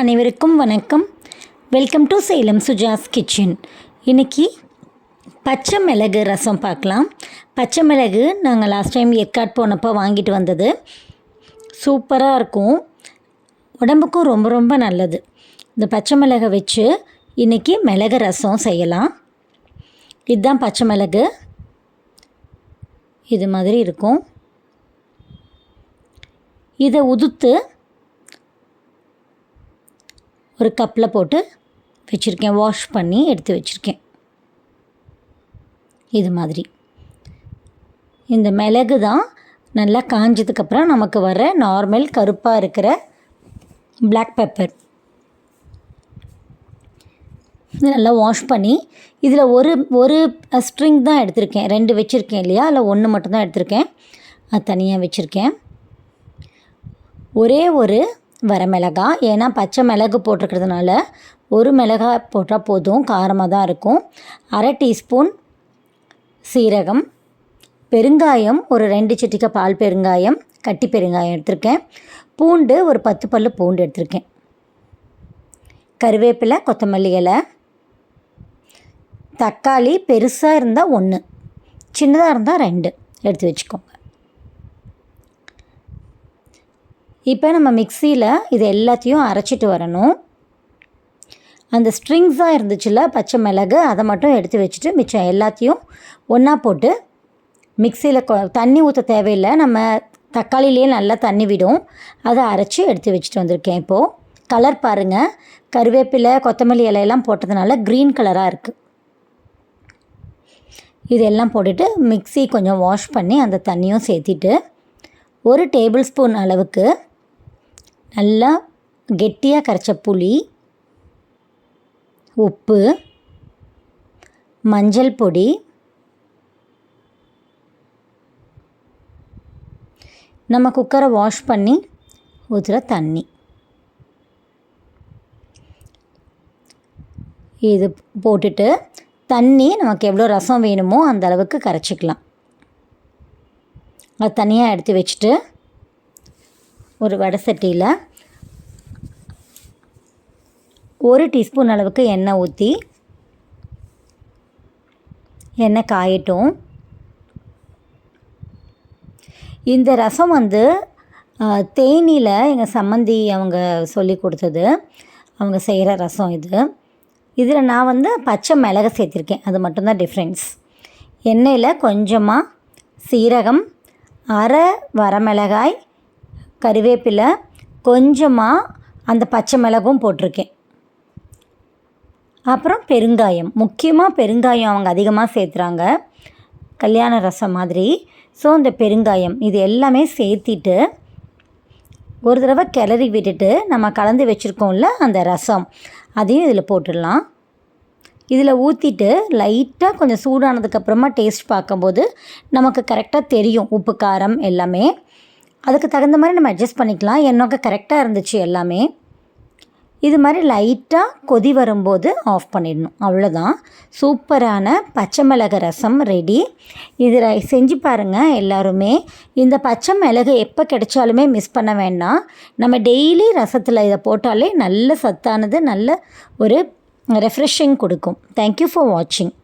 அனைவருக்கும் வணக்கம். Welcome to Salem Suja's kitchen இன்னைக்கு பச்சை மிளகு ரசம் பார்க்கலாம். பச்சை மிளகு நாங்கள் லாஸ்ட் டைம் ஏற்காட் போனப்போ வாங்கிட்டு வந்தது. சூப்பராக இருக்கும். உடம்புக்கும் ரொம்ப ரொம்ப நல்லது. இந்த பச்சை மிளகை வச்சு இன்றைக்கி மிளகு ரசம் செய்யலாம். இதுதான் பச்சை மிளகு. இது மாதிரி இருக்கும். இதை உதுத்து ஒரு கப்பில் போட்டு வச்சுருக்கேன். வாஷ் பண்ணி எடுத்து வச்சுருக்கேன். இது மாதிரி. இந்த மிளகு தான் நல்லா காஞ்சதுக்கப்புறம் நமக்கு வர நார்மல் கருப்பாக இருக்கிற பிளாக் பெப்பர் இது நல்லா வாஷ் பண்ணி இதில் ஒரு ஒரு ஸ்ட்ரிங் தான் எடுத்திருக்கேன். ரெண்டு வச்சுருக்கேன் இல்லையா? அதில் ஒன்று மட்டும்தான் எடுத்திருக்கேன். அது தனியாக வச்சுருக்கேன். ஒரே ஒரு வரமிளகா ஏன்னா பச்சை மிளகு போட்டிருக்கிறதுனால ஒரு மிளகா போட்டால் போதும் காரமாக தான் இருக்கும். அரை டீஸ்பூன் சீரகம் பெருங்காயம் ஒரு ரெண்டு சிட்டிக்க பால் பெருங்காயம் கட்டி பெருங்காயம் எடுத்திருக்கேன். பூண்டு ஒரு பத்து பல்லு பூண்டு எடுத்திருக்கேன். கருவேப்பிலை கொத்தமல்லி இலை தக்காளி பெருசாக இருந்தால் ஒன்று சின்னதாக இருந்தால் ரெண்டு எடுத்து வச்சுக்கோங்க. இப்போ நம்ம மிக்சியில் இது எல்லாத்தையும் அரைச்சிட்டு வரணும். அந்த ஸ்ட்ரிங்ஸாக இருந்துச்சுல்ல பச்சை மிளகு அதை மட்டும் எடுத்து வச்சுட்டு மிச்சம் எல்லாத்தையும் ஒன்றா போட்டு மிக்சியில் கொ தண்ணி ஊற்ற தேவையில்லை. நம்ம தக்காளிலேயே நல்லா தண்ணி விடும். அதை அரைச்சி எடுத்து வச்சுட்டு வந்திருக்கேன் இப்போது கலர் பாருங்கள் கருவேப்பிலை கொத்தமல்லி இலையெல்லாம் போட்டதுனால க்ரீன் கலராக இருக்குது இதெல்லாம் போட்டுட்டு மிக்ஸி கொஞ்சம் வாஷ் பண்ணி அந்த தண்ணியும் சேர்த்திட்டு ஒரு டேபிள் ஸ்பூன் அளவுக்கு நல்லா கெட்டியாக கரைச்ச புளி உப்பு மஞ்சள் பொடி நம்ம குக்கரை வாஷ் பண்ணி ஊற்றுற தண்ணி. இது போட்டுட்டு தண்ணி நமக்கு எவ்வளோ ரசம் வேணுமோ அந்த அளவுக்கு கரைச்சிக்கலாம். அது தனியாக எடுத்து வச்சுட்டு ஒரு வடை சட்டியில் ஒரு டீஸ்பூன் அளவுக்கு எண்ணெய் ஊற்றி எண்ணெய் காயட்டும். இந்த ரசம் வந்து தேனியில் எங்கள் சம்மந்தி அவங்க சொல்லி கொடுத்தது. அவங்க செய்கிற ரசம் இது. இதில் நான் வந்து பச்சை மிளகு சேர்த்துருக்கேன். அது மட்டும்தான் டிஃப்ரென்ஸ் எண்ணெயில் கொஞ்சமாக சீரகம் அரை வரமிளகாய் கறிவேப்பிலை கொஞ்சமாக அந்த பச்சை மிளகும் போட்டிருக்கேன். அப்புறம் பெருங்காயம். முக்கியமாக பெருங்காயம் அவங்க அதிகமாக சேர்த்துறாங்க. கல்யாண ரசம் மாதிரி. ஸோ இந்த பெருங்காயம் இது எல்லாமே சேர்த்திட்டு ஒரு தடவை கிளறி விட்டுட்டு நம்ம கலந்து வச்சுருக்கோம்ல அந்த ரசம் அதையும் இதில் போட்டுடலாம். இதில் ஊற்றிட்டு லைட்டாக கொஞ்சம் சூடானதுக்கப்புறமா டேஸ்ட் பார்க்கும்போது நமக்கு கரெக்டாக தெரியும் உப்பு காரம் எல்லாமே. அதுக்கு தகுந்த மாதிரி நம்ம அட்ஜஸ்ட் பண்ணிக்கலாம். என்னோக்க கரெக்டாக இருந்துச்சு எல்லாமே. இது மாதிரி லைட்டாக கொதி வரும்போது ஆஃப் பண்ணிடணும். அவ்வளோதான் சூப்பரான பச்சை மிளகு ரசம் ரெடி இதில் செஞ்சு பாருங்கள் எல்லாருமே. இந்த பச்சை மிளகு எப்போ கிடைச்சாலுமே மிஸ் பண்ண வேண்டாம். நம்ம டெய்லி ரசத்தில் இதை போட்டாலே நல்ல சத்தானது நல்ல ஒரு ரெஃப்ரெஷிங் கொடுக்கும். தேங்க்யூ ஃபார் வாட்சிங்